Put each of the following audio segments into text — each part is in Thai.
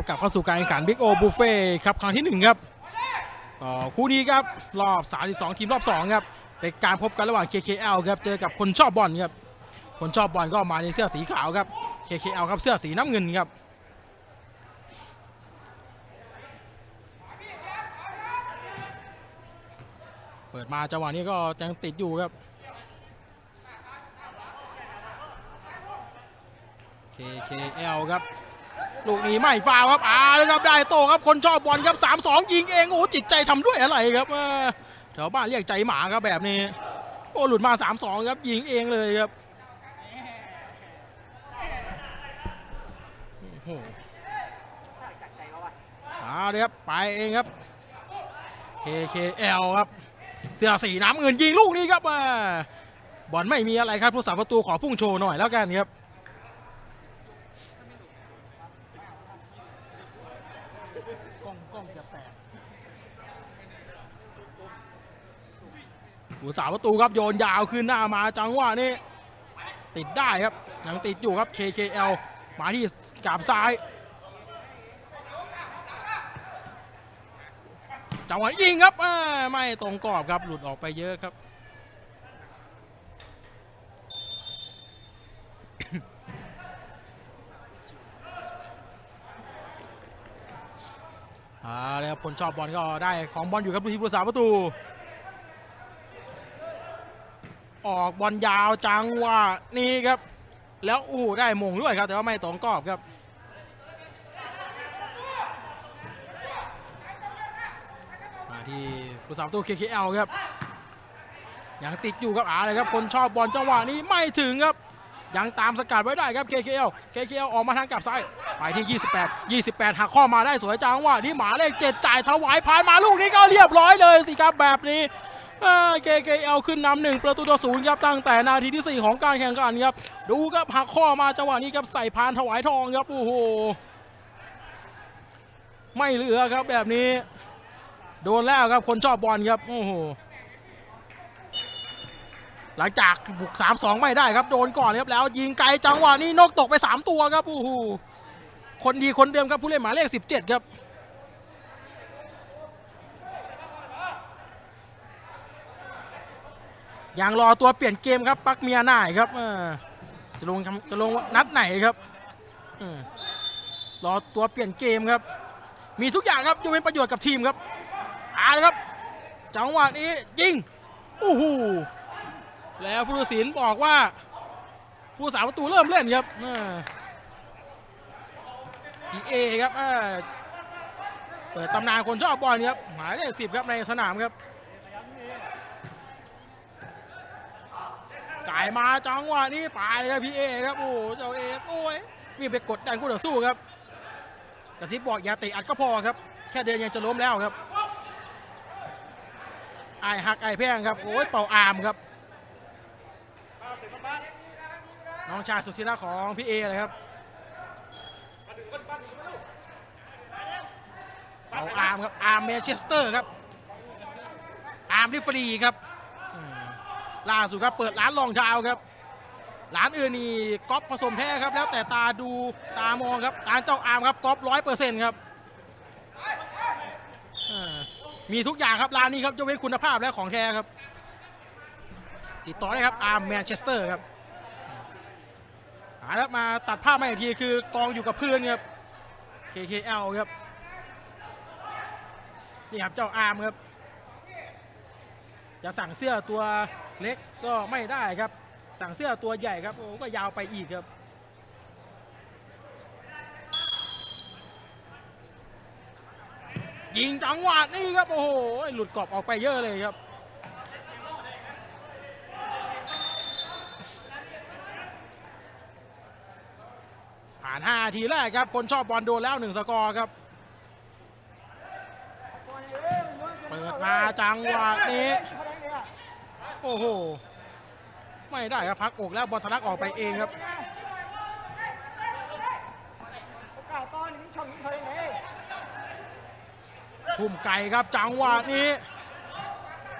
แล้วกลับเข้าสู่การแข่งขันบิ๊กโอบุฟเฟ่ครับครั้งที่หนึ่งครับก็คู่นี้ครับ รอบ 32 ทีมรอบ 2 ครับ เป็นการพบกันระหว่าง KKL ครับ เจอกับคนชอบบอลครับ คนชอบบอลก็มาในเสื้อสีขาวครับ KKL ครับเสื้อสีน้ำเงินครับเปิดมาจังหวะนี้ก็ยังติดอยู่ครับ KKL ครับ ลูกนี้ไม่ฟาวครับอ่าเลยครับได้โตครับคนชอบบอลครับ 3-2 ยิงเองโอ้โหจิตใจทำด้วยอะไรครับแถวบ้านเรียกใจหมาครับแบบนี้โอ้หลุดมา 3-2 ครับยิงเองเลยครับโอ้โหเอาเลยครับไปเองครับ KKL ครับ เสื้อสีน้ำเงินยิงลูกนี้ครับบอลไม่มีอะไรครับผู้สาประตูขอพุ่งโชว์หน่อยแล้วกันครับ กล้องกล้องจะแตก ผู้สาประตูครับโยนยาวขึ้นหน้ามาจังหวะนี้ติดได้ครับยังติดอยู่ครับ KKL มาที่กาบซ้าย จังหวะยิงครับไม่ตรงกรอบครับหลุดออกไปเยอะครับอ่าแล้วผลชอบบอลก็ได้ของบอลอยู่ครับที่ผู้สาประตู ออกบอลยาวจังหวะนี้ครับ แล้วอู้ได้มงด้วยครับ แต่ว่าไม่ตรงกรอบครับ มาที่ผู้สาประตู KKL ครับยังติดอยู่ครับอาเลยครับ คนชอบบอลจังหวะนี้ไม่ถึงครับ ยังตามสกัดไว้ได้ครับ KKL KKL ออกมาทางกลับซ้าย ไปที่ 28 28หักข้อมาได้สวยจังหวะที่หมาเลขเจ็ดจ่ายถวายผ่านมาลูกนี้ก็เรียบร้อยเลยสิครับแบบนี้ เอ่อ KKL ขึ้นนำหนึ่งประตูต่อศูนย์ครับตั้งแต่นาทีที่ 4 ของการแข่งขันครับ ดูครับหักข้อมาจังหวะนี้ครับใส่พานถวายทองครับโอ้โหไม่เหลือครับแบบนี้ โดนแล้วครับคนชอบบอลครับโอ้โหหลังจากบุก 3-2 ไม่ได้ครับโดนก่อนครับแล้ว ยิงไกลจังหวะนี้นกตกไป 3 ตัวครับโอ้โหคนดีคนเดิมครับผู้เล่นหมายเลข 17 ครับ ยังรอตัวเปลี่ยนเกมครับปักเมียหน่ายครับจะลงจะลงนัดไหนครับรอตัวเปลี่ยนเกมครับ มีทุกอย่างครับจะเป็นประโยชน์กับทีมครับอาเลยครับจังหวะนี้ยิงโอ้โหแล้วผู้ตัดสินบอกว่า ผู้สาประตูเริ่มเล่นครับพีเอครับอ่าเปิดตำนานคนชอบบอลครับหมายเลขสิบครับในสนามครับ จ่ายมาจังหวะนี้ไปเลยครับพี่เอครับโอ้เจ้าเอโอ้ยวิ่งไปกดดันคู่ต่อสู้ครับกระซิบบอกอย่าเตะอัดก็พอครับ แค่เดินยังจะล้มแล้วครับไอหักไอแพงครับโอ้ยเป่าอามครับน้องชายสุดที่รักของพี่เอเลยครับเป่าอามครับอาร์มแมนเชสเตอร์ครับอาร์มลิฟรีครับ ล่าสุดครับเปิดร้านรองเท้าครับร้านอื่นนี่ก๊อปผสมแท้ครับ แล้วแต่ตาดูตามองครับร้านเจ้าอาร์มครับก๊อปร้อยเปอร์เซ็นต์ครับมีทุกอย่างครับร้านนี้ครับยกเว้นคุณภาพและของแท้ครับ ติดต่อได้ครับอาร์มแมนเชสเตอร์ครับหาแล้วมาตัดภาพมาอีกทีคือกองอยู่กับเพื่อนครับ KKL ครับนี่ครับเจ้าอาร์มครับ จะสั่งเสื้อตัวเล็กก็ไม่ได้ครับ สั่งเสื้อตัวใหญ่ครับโอ้ก็ยาวไปอีกครับยิงจังหวะนี้ครับโอ้โหหลุดกรอบออกไปเยอะเลยครับ ผ่าน5ทีแรกครับ คนชอบบอลโดนแล้ว1สกอร์ครับ เปิดมาจังหวะนี้ โอ้โห ไม่ได้ครับพักอกแล้วบอลทะลักออกไปเองครับทุ่มไก่ครับจังหวะนี้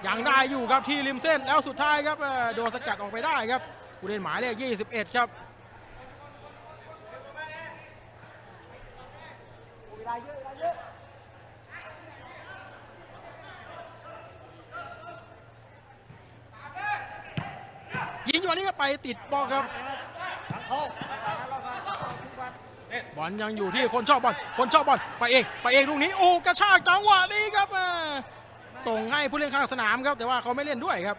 ยังได้อยู่ครับที่ริมเส้นแล้วสุดท้ายครับโดนสกัดออกไปได้ครับผู้เล่นหมายเลข21 ครับยิงอ ยู่อันนี้ก็ไปติดบอลครับบอลยังอยู่ที่คนชอบบอลคนชอบบอลไปเองไปเองลูกนี้โอ้กระชากจังหวะนี้ครับส่งให้ผู้เล่นข้างสนามครับ แต่ว่าเขาไม่เล่นด้วยครับ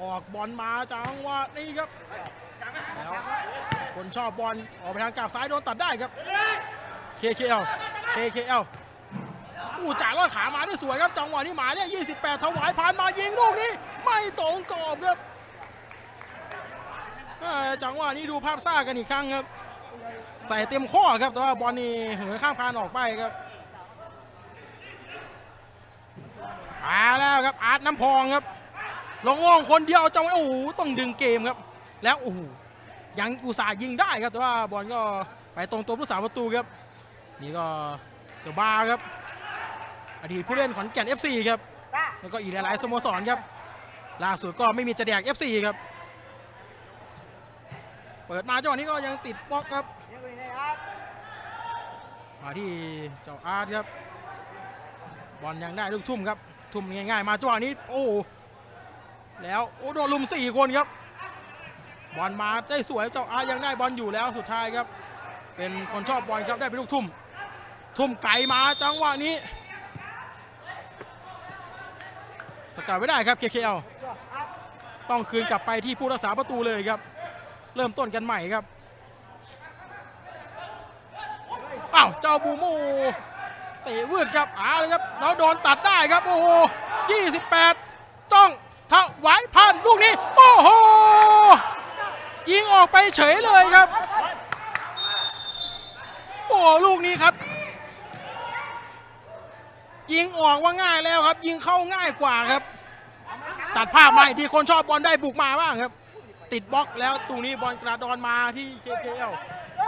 ออกบอลมาจังหวะนี้ครับแล้วคนชอบบอลออกไปทางกลับซ้ายโดนตัดได้ครับ KKL KKL อู้จ่ายลอดขามาได้สวยครับ จังหวะนี้หมายเลข28 ถวายผ่านมายิงลูกนี้ ไม่ตรงกรอบครับจังหวะนี้ดูภาพซ่ากันอีกครั้งครับ ใส่เต็มข้อครับ แต่ว่าบอลนี่เหินข้ามคานออกไปครับมาแล้วครับอาร์ตน้ำพองครับลงล่องคนเดียวจังหวะโอ้โหต้องดึงเกมครับ แล้วโอ้โหยังอุตส่าห์ยิงได้ครับ แต่ว่าบอลก็ไปตรงตัวผู้สาประตูครับ นี่ก็เดอะบาครับ อดีตผู้เล่นขอนแก่น FC ครับ แล้วก็อีกหลายๆสโมสรครับ ล่าสุดก็ไม่มีจะแดก FC ครับ เปิดมาจังหวะนี้ก็ยังติดบล็อกครับ มาที่เจ้าอาร์ตครับ บอลยังได้ลูกทุ่มครับ ทุ่มง่ายๆ มาจังหวะนี้ โอ้ แล้วโอ้โดนลุมสี่คนครับ บอลมาได้สวยเจ้าอาร์ตยังได้บอลอยู่แล้วสุดท้ายครับ เป็นคนชอบบอลครับได้เป็นลูกทุ่ม ทุ่มไก่มาจังหวะนี้ สกัดไม่ได้ครับ KKL ต้องคืนกลับไปที่ผู้รักษาประตูเลยครับ เริ่มต้นกันใหม่ครับอ้าวเจ้าบูมูเตะวืดครับอ้าเลยครับแล้วโดนตัดได้ครับ โอ้โห 28จ้องถวายผ่านลูกนี้ โอ้โห ยิงออกไปเฉยเลยครับ โอ้ลูกนี้ครับ ยิงออกว่าง่ายแล้วครับ ยิงเข้าง่ายกว่าครับ ตัดภาพใหม่ที่คนชอบบอลได้บุกมาบ้างครับ ติดบล็อกแล้วตรงนี้บอลกระดอนมาที่ KKL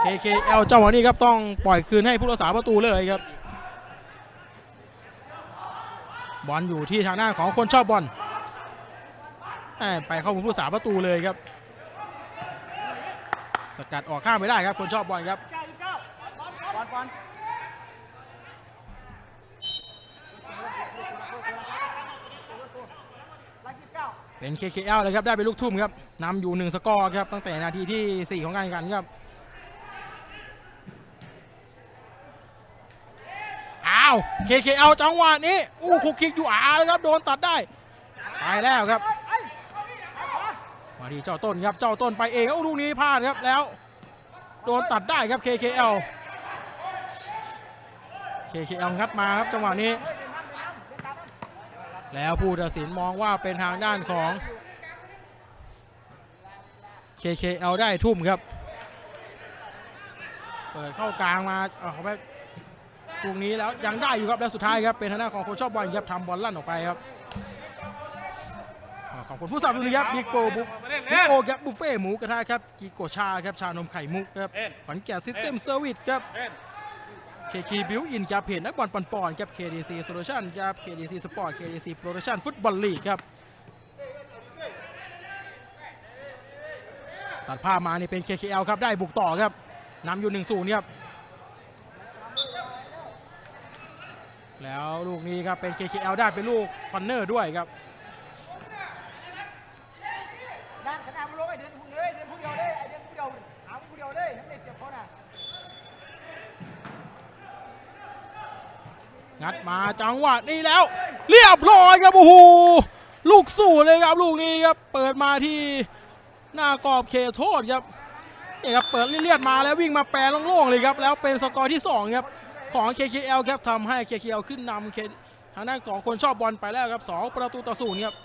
KKL เจ้าวะนี้ครับต้องปล่อยคืนให้ผู้รักษาประตูเลยครับ บอลอยู่ที่ทางหน้าของคนชอบบอลไปเข้ามุมผู้รักษาประตูเลยครับ สกัดออกข้ามไม่ได้ครับ คนชอบบอลครับ เป็น KKL เลยครับได้เป็นลูกทุ่มครับนำอยู่หนึ่งสกอร์ครับตั้งแต่นาทีที่ 4 ของการแข่งขันครับอ้าว KKL จังหวะนี้อู้คุกคิกอยู่อาเลยครับโดนตัดได้ไปแล้วครับ มาที่เจ้าต้นครับเจ้าต้นไปเองเอ้าลูกนี้พลาดครับแล้ว โดนตัดได้ครับ KKL KKL งัดมาครับจังหวะนี้ แล้วผู้ตัดสินมองว่าเป็นทางด้านของ KKL ได้ทุ่มครับ เปิดเข้ากลางมาเอาเขาไปตรงนี้แล้วยังได้อยู่ครับแล้วสุดท้ายครับเป็นทางด้านของโคชชอบบอลครับทำบอลลั่นออกไปครับอ่าขอบคุณผู้สนับสนุนครับบิ๊กโฟบุ๊กบิ๊กโอครับบุฟเฟ่หมูกระทะครับกีโกชาครับชานมไข่มุกครับขอนแก่นซิสเต็มเซอร์วิสครับ KK Built In ครับเพจนักบอลปอนๆครับ KDC Solution ครับ KDC Sport KDC Production ฟุตบอลลีกครับตัดภามานี่เป็น KKL ครับได้บุกต่อครับนำอยู่1 0ครับ แล้วลูกนี้ครับเป็น KKL ได้เป็นลูกคอนเนอร์ด้วยครับ ด้านขนาดมันลงไอเดือนผู้เลยเดือนผู้เดียวเลยไอเดือนผู้เดียวหาผู้เดียวเลยทั้งเด็กเจ็บเขาน่ะ งัดมาจังหวะนี้แล้ว เรียบร้อยครับโอ้โหลูกสู้เลยครับลูกนี้ครับเปิดมาที่หน้ากรอบเขตโทษครับนี่ครับเปิดเลียดมาแล้ววิ่งมาแปรโล่งๆเลยครับแล้วเป็นสกอร์ที่สองครับของ KKL ครับทำให้ KKL ขึ้นนำ K- ทางด้านของคนชอบบอลไปแล้วครับสองประตูต่อศูนย์ครับ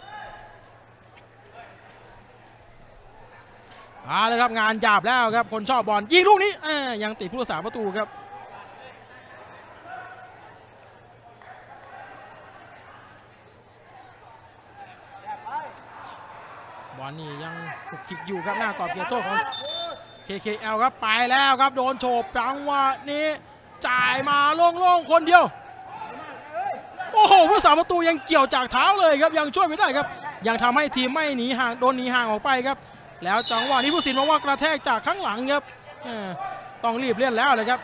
เอาเลยครับงานหยาบแล้วครับคนชอบบอลยิงลูกนี้อยังติดผู้รักษาประตูครับ บอลนี่ยังขุกคิกอยู่ครับหน้ากรอบเขตโทษของ KKL ครับไปแล้วครับโดนโฉบจังหวะนี้จ่ายมาโล่งๆคนเดียว โอ้โหผู้สาประตูยังเกี่ยวจากเท้าเลยครับยังช่วยไม่ได้ครับ ยังทำให้ทีมไม่หนีห่างโดนหนีห่างออกไปครับ แล้วจังหวะนี้ผู้สินบอกว่ากระแทกจากข้างหลังครับต้องรีบเล่นแล้วเลยครับ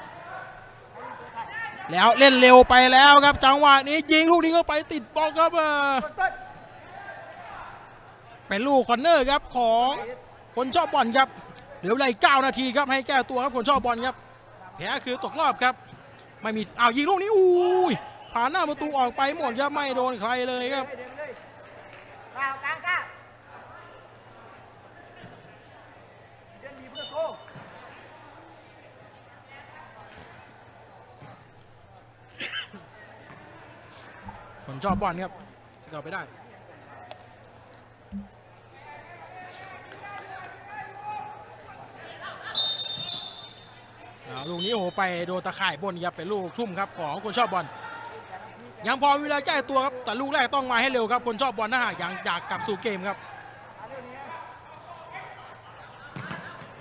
แล้วเล่นเร็วไปแล้วครับ จังหวะนี้ยิงลูกนี้ก็ไปติดบล็อกครับ เป็นลูกคอนเนอร์ครับของคนชอบบอลครับเหลือเวลาอีก9นาทีครับให้แก้ตัวครับคนชอบบอลครับแพ้คือตกรอบครับ ไม่มีอ้าวยิงลูกนี้อุ้ยผ่านหน้าประตูออกไปหมดครับไม่โดนใครเลยครับเดินเลยก้าวกลเดินมีเพื่อนโก้คนชอบบอลครับจะเข้าไปได้ ลูกนี้โอ้โหไปโดนตะข่ายบนครับเป็นลูกทุ่มครับของคนชอบบอลยังพอเวลาแก้ตัวครับแต่ลูกแรกต้องมาให้เร็วครับ คนชอบบอลถ้าหากยังอยากกลับสู่เกมครับหาเรื่องนี้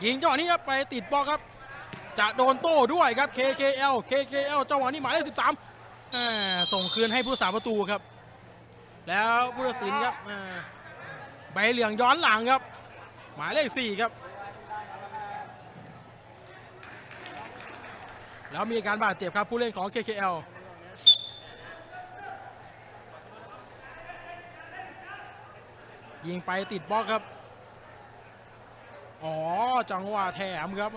ยิงจังหวะนี้ครับไปติดบอกครับ จะโดนโต้ด้วยครับ KKL KKL จังหวะนี้หมายเลข13อ่าส่งคืนให้ผู้สาประตูครับ แล้วผู้ตัดสินครับใบเหลืองย้อนหลังครับ หมายเลข4ครับ แล้วมีการบาดเจ็บครับผู้เล่นของ KKL ยิงไปติดบล็อกครับ อ๋อ จังหวะแถมครับ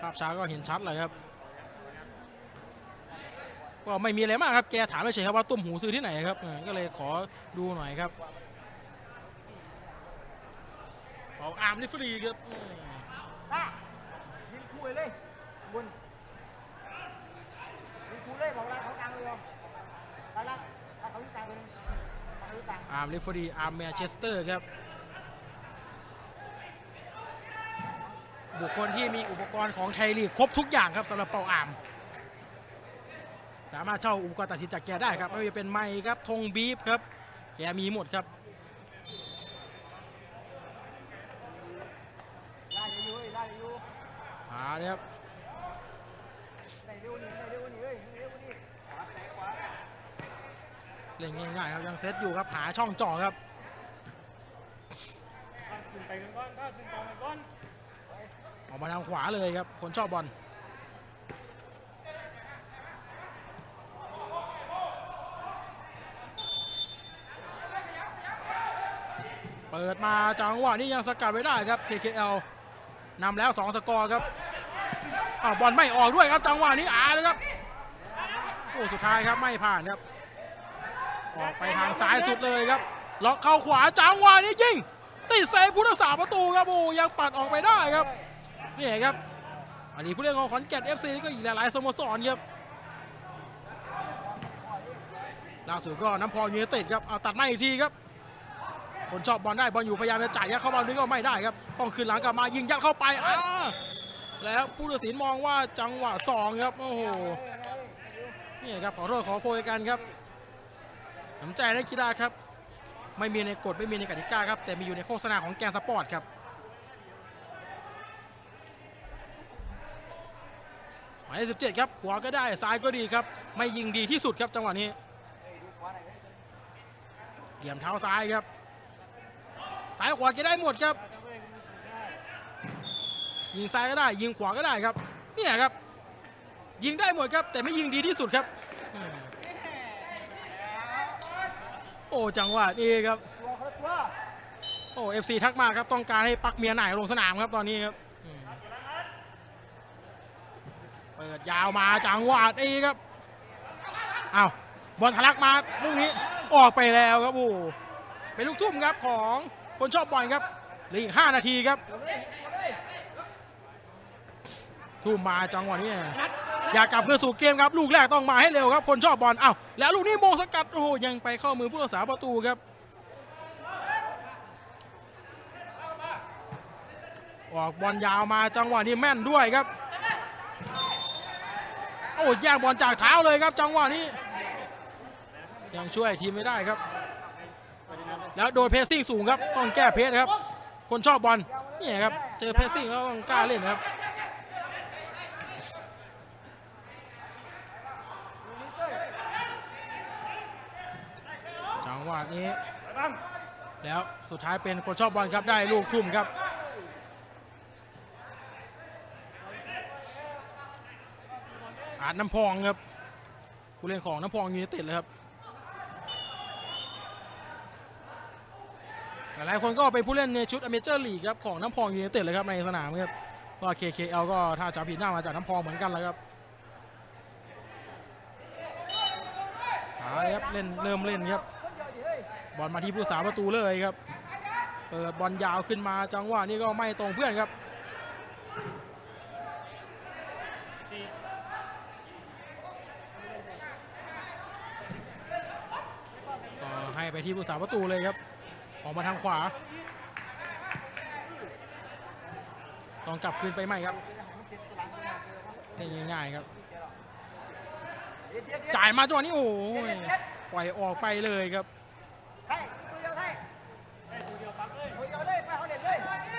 ภาพช้าก็เห็นชัดเลยครับ ก็ไม่มีอะไรมากครับ แกถามเฉยครับว่าตุ้มหูซื้อที่ไหนครับ ก็เลยขอดูหน่อยครับเอาอาร์มลิฟรีครับอ่าก้ายิงคุยเลยบนยิงคุยเลยบอกลาเขากลางเลยลาลาเขาอยู่กลางเลยเขา อยู่กลางอาร์มลิฟรีอาร์มแมนเชสเตอร์ครับ บุคคลที่มีอุปกรณ์ของไทยลีกครบทุกอย่างครับสำหรับเป่าอาร์มสามารถเช่าอุปกรณ์ตัดสินจากแกได้ครับไม่ว่าจะเป็นไมค์ครับธงบีฟครับ แกมีหมดครับลาเดี๋ยวอยู่ลาเดี๋ยวอยู่อ่าเนี่ยครับ เล่นง่ายๆครับยังเซตอยู่ครับหาช่องเจ่อครับขึ้นไปกันก่อนถ้าขึ้นต่อไปก่อนออกมาทางขวาเลยครับ คนชอบบอลเปิดมาจังหวะนี้ยังสกัดไว้ได้ครับ KKL นำแล้ว 2 สกอร์ครับอ้าวบอลไม่ออกด้วยครับจังหวะนี้อาเลยครับโอ้สุดท้ายครับไม่ผ่านครับ ออกไปทางซ้ายสุดเลยครับล็อกเข้าขวาจังหวะนี้ยิงติดเซฟผู้รักษาประตูครับโอ้ยังปัดออกไปได้ครับนี่ครับอันนี้ผู้เล่นของขอนแก่น FC นี่ก็อีกหลายๆสโมสรครับล่าสุดก็น้ำพองยูเนเต็ดครับเอาตัดมาอีกทีครับคนชอบบอลได้บอลอยู่พยายามจะจ่ายยัดเข้ามานึกก็ไม่ได้ครับต้องคืนหลังกลับมายิงยัดเข้าไปอ้าแล้วผู้ตัดสินมองว่าจังหวะสองครับโอ้โหนี่ครับขอโทษขอโพยกันครับ น้ำใจนักกีฬาครับ ไม่มีในกฎไม่มีในกติกาครับ แต่มีอยู่ในโฆษณาของแกนสปอร์ตครับ หมายเลขสิบเจ็ดครับ ขวาก็ได้ ซ้ายก็ดีครับ ไม่ยิงดีที่สุดครับจังหวะนี้เหลี่ยมเท้าซ้ายครับ ซ้ายขวาก็ได้หมดครับ ยิงซ้ายก็ได้ ยิงขวาก็ได้ครับ เนี่ยครับ ยิงได้หมดครับ แต่ไม่ยิงดีที่สุดครับ โอ้จังหวะนี้ครับ โอ้เอฟซีทักมาครับต้องการให้ปักเมียไหนลงสนามครับตอนนี้ครับเปิดยาวมาจังหวะนี้ครับอ้าวบอลทะลักมาลูกนี้ออกไปแล้วครับโอ้เป็นลูกทุ่มครับของคนชอบบอลครับเหลืออีก5นาทีครับ ทุ่มมาจังหวะนี้ อยากกลับคืนสู่เกมครับ ลูกแรกต้องมาให้เร็วครับ คนชอบบอลอ้าวแล้วลูกนี้โมงสกัดโอ้โหยังไปเข้ามือผู้รักษาประตูครับออกบอลยาวมาจังหวะนี้แม่นด้วยครับ โอ้แย่งบอลจากเท้าเลยครับ จังหวะนี้ ยังช่วยทีมไม่ได้ครับ แล้วโดนเพรสซิ่งสูงครับ ต้องแก้เพสครับ คนชอบบอลนี่ครับ เจอเพรสซิ่งแล้วต้องกล้าเล่นครับ จังห วะนี้ไปบ้างแล้วสุดท้ายเป็นคนชอบบอลครับได้ลูกทุ่มครับ อาจน้ำพองครับผู้เล่นของน้ำพองยูไนเต็ดเลยครับหลายๆคนก็เป็นผู้เล่นในชุดอเมเจอร์ลีกครับของน้ำพองยูไนเต็ดเลยครับในสนามครับก็ KKL ก็ถ้าจะผิดหน้ามาจากน้ำพองเหมือนกันแล้วครับเอาเลยครับเล่นเริ่มเล่นครับ บอลมาที่ผู้สาประตูเลยครับ เปิดบอลยาวขึ้นมาจังหวะนี้ก็ไม่ตรงเพื่อนครับก็ให้ไปที่ผู้สาประตูเลยครับ ออกมาทางขวา ต้องกลับคืนไปใหม่ครับง่ายๆครับจ่ายมาจังหวะนี้โอ้ยปล่อยออกไปเลยครับ ให้ตัวเดียวให้ ได้ตัวเดียวปั๊บเลย ตัวเดียวเลยไปเขาเด็ดเลยว้าเ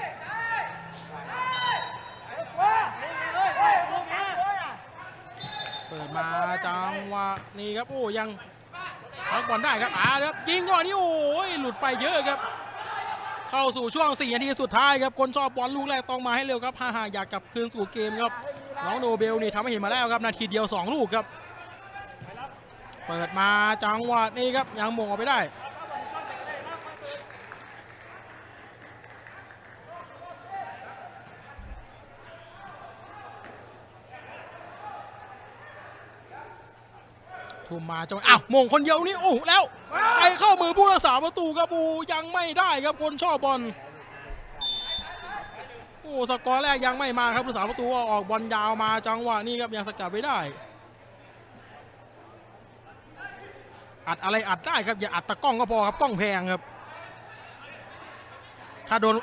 ฮ้ยลูกสามตัวอะ เปิด มาจังหวะนี้ครับโอ้ยังพักบอลได้ครับอ่าครับยิงจังหวะนี้โอ้ยหลุดไปเยอะครับ เข้าสู่ช่วง4นาทีสุดท้ายครับคนชอบบอลลูกแรกต้องมาให้เร็วครับฮ่าฮ่าอยากกลับคืนสู่เกมครับน้องโนเบลนี่ทำให้เห็นมาแล้วครับนาทีเดียว 2 ลูกครับ เปิดมาจังหวะนี้ครับยังมงออกไปได้ ทุ่มมาจังหวะอ้าวมงคนเดียวนี่โอ้โหแล้วไปเข้ามือผู้รักษาประตูครับปูยังไม่ได้ครับคนชอบบอลโอ้สกอร์แรกยังไม่มาครับผู้รักษาประตูก็ออกบอลยาวมาจังหวะนี้ครับยังสกัดไว้ได้ อัดอะไรอัดได้ครับอย่าอัดตะกล้องก็พอครับกล้องแพงครับ ถ้าโดน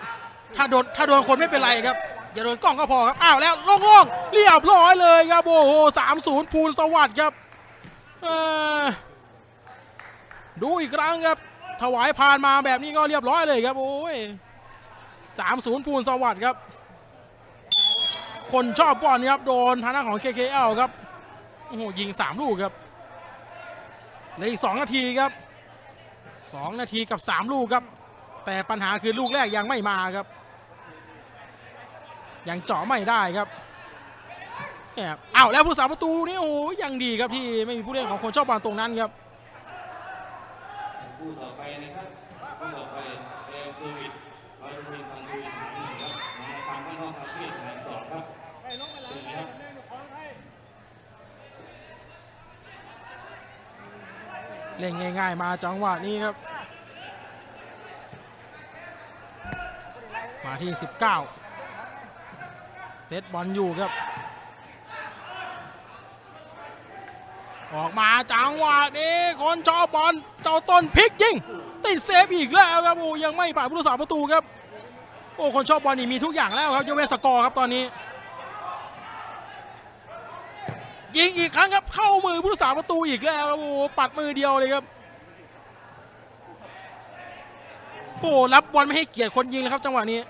ถ้าโดนถ้าโดนคนไม่เป็นไรครับอย่าโดนกล้องก็พอครับอ้าวแล้วโล่งๆเรียบร้อยเลยครับโอ้โหสามศูนย์ภูลสวัสดิ์ครับเอ่อ ดูอีกครั้งครับ ถวายผ่านมาแบบนี้ก็เรียบร้อยเลยครับ โอ้ยสามศูนย์ภูลสวัสดิ์ครับ คนชอบบอลครับ โดนทางด้านของ KKL ครับ โอ้โห ยิงสามลูกครับเหลืออีกสองนาทีครับสองนาทีกับสามลูกครับ แต่ปัญหาคือลูกแรกยังไม่มาครับ ยังเจาะไม่ได้ครับ เนี่ยอ้าวแล้วผู้สาประตูนี่โอ้ยยังดีครับที่ไม่มีผู้เล่นของคนชอบบอลตรงนั้นครับคู่ต่อไปนะครับคู่ต่อไปเอลเซอร์วิสร้อยตำรวจทางดุยสามหนึ่งครับมาทางข้างนอกคาเฟ่ฐานสองครับไปลงไปหลังไปเล่นของให้เล่นง่ายๆมาจังหวะนี้ครับ มาที่ 19 เซตบอลอยู่ครับ ออกมาจังหวะนี้คนชอบบอลเจ้าต้นพลิกยิงติดเซฟอีกแล้วครับโอ้ยังไม่ผ่านผู้รักษาประตูครับโอ้คนชอบบอลนี่มีทุกอย่างแล้วครับยกเว้นสกอร์ครับตอนนี้ยิงอีกครั้งครับเข้ามือผู้รักษาประตูอีกแล้วครับโอ้ปัดมือเดียวเลยครับโอ้รับบอลไม่ให้เกียรติคนยิงเลยครับ จังหวะนี้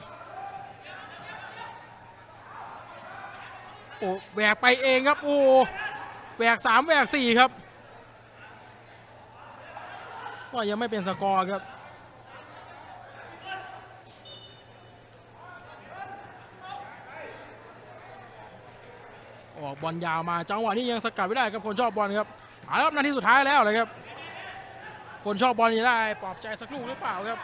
โอ้แหวกไปเองครับโอ้ แหวกสามแหวกสี่ครับก็ยังไม่เป็นสกอร์ครับออกบอลยาวมาจังหวะนี้ยังสกัดไม่ได้ครับคนชอบบอลครับเอาละครับนาทีสุดท้ายแล้วเลยครับ คนชอบบอลนี่ได้ปลอบใจสักลูกหรือเปล่าครับ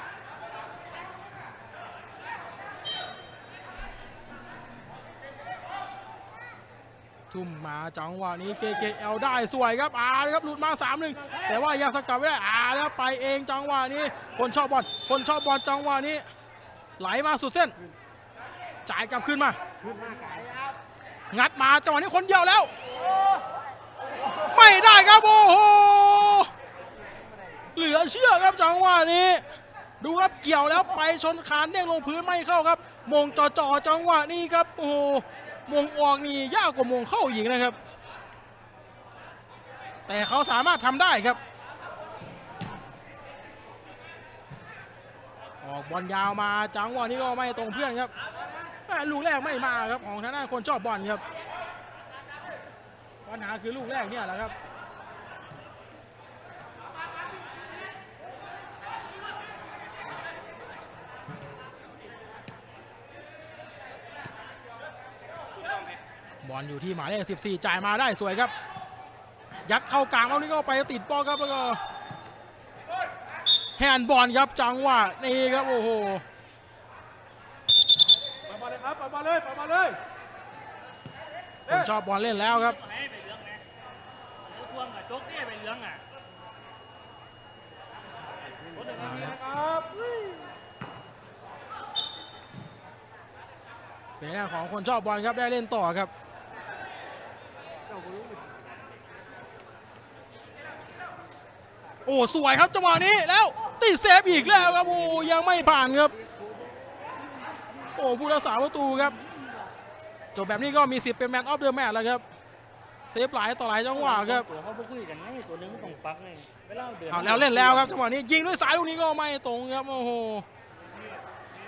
ทุ่มมาจังหวะนี้ KKL ได้สวยครับอ่าครับหลุดมา3-1แต่ว่ายังสกัดไม่ได้อ่าแล้วไปเองจังหวะนี้ คนชอบบอลคนชอบบอลจังหวะนี้ ไหลมาสุดเส้น จ่ายกลับขึ้นมา งัดมาจังหวะนี้คนเดียวแล้ว ไม่ได้ครับโอ้โหเหลือเชื่อครับจังหวะนี้ ดูครับเกี่ยวแล้วไปชนคานเด้งลงพื้นไม่เข้าครับ มงจ่อจ่อจังหวะนี้ครับโอ้โห มงออกนี่ยากกว่ามงเข้าอีกนะครับ แต่เขาสามารถทำได้ครับ ออกบอลยาวมาจังหวะนี้ก็ไม่ตรงเพื่อนครับแม่ลูกแรกไม่มาครับของทางด้านคนชอบบอลครับปัญหาคือลูกแรกเนี่ยแหละครับ บอลอยู่ที่หมายเลข14 จ่ายมาได้สวยครับ ยัดเข้ากลางแล้วนี่ก็ไปติดบอลครับแล้วก็แฮนด์บอลครับจังหวะนี่ครับโอ้โหปล่อยบอลเลยครับปล่อยบอลเลยปล่อยบอลเลยคนชอบบอลเล่นแล้วครับไหนไปเรื่องไงทวงกับโจ๊กนี่ไปเรื่องอะคนหนึ่งนาทีนะครับเป็นหน้าของคนชอบบอลครับได้เล่นต่อครับ โอ้สวยครับจังหวะนี้แล้วติดเซฟอีกแล้วครับโอ้ยังไม่ผ่านครับ โอ้ผู้รักษาประตูครับจบแบบนี้ก็มีสิทธิ์เป็นแมนออฟเดอะแมตช์แล้วครับเซฟหลายต่อหลายจังหวะครับตัวเขาพูดคุยกันไงตัวนึงต้องปักไงเวลาเดือดเอาแล้วเล่นแล้วครับจังหวะนี้ยิงด้วยซ้ายลูกนี้ก็ไม่ตรงครับโอ้โห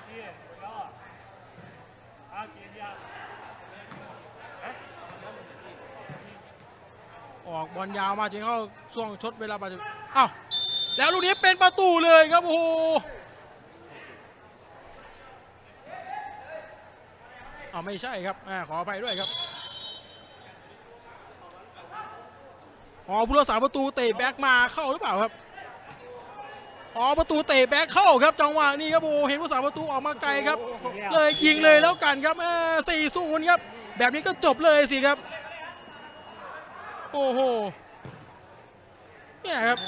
ที่ก็อาเกียร์ออกบอลยาวมาจนเข้าช่วงชดเวลาบาดเจ็บ อ้าวแล้วลูกนี้เป็นประตูเลยครับ โอ้โหเอาไม่ใช่ครับอขออภัยด้วยครับอ๋อผู้รักษาประตูเตะแบ็กมาเข้าหรือเปล่าครับอ๋อประตูเตะแบ็กเข้าครับจังหวะนี้ครับโอ้โหเห็นผู้รักษาประตูออกมาไกลครับ เลยยิงเลยแล้วกันครับสี่ศูนย์ครับ แบบนี้ก็จบเลยสิครับ โอ้โหเนี่ยครับ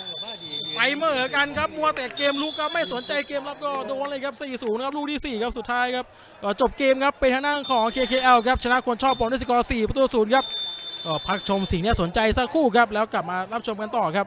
เหมื่อกันครับมัวแต่เกมลุกครับไม่สนใจเกมรับก็โดนเลยครับ4-0ครับลูกที่ 4 ครับสุดท้ายครับก็จบเกมครับเป็นทางด้านของ KKL ครับชนะคนชอบบอลด้วยสกอร์4ประตูศูนย์ครับก็พักชมสิ่งที่สนใจสักครู่ครับแล้วกลับมารับชมกันต่อครับ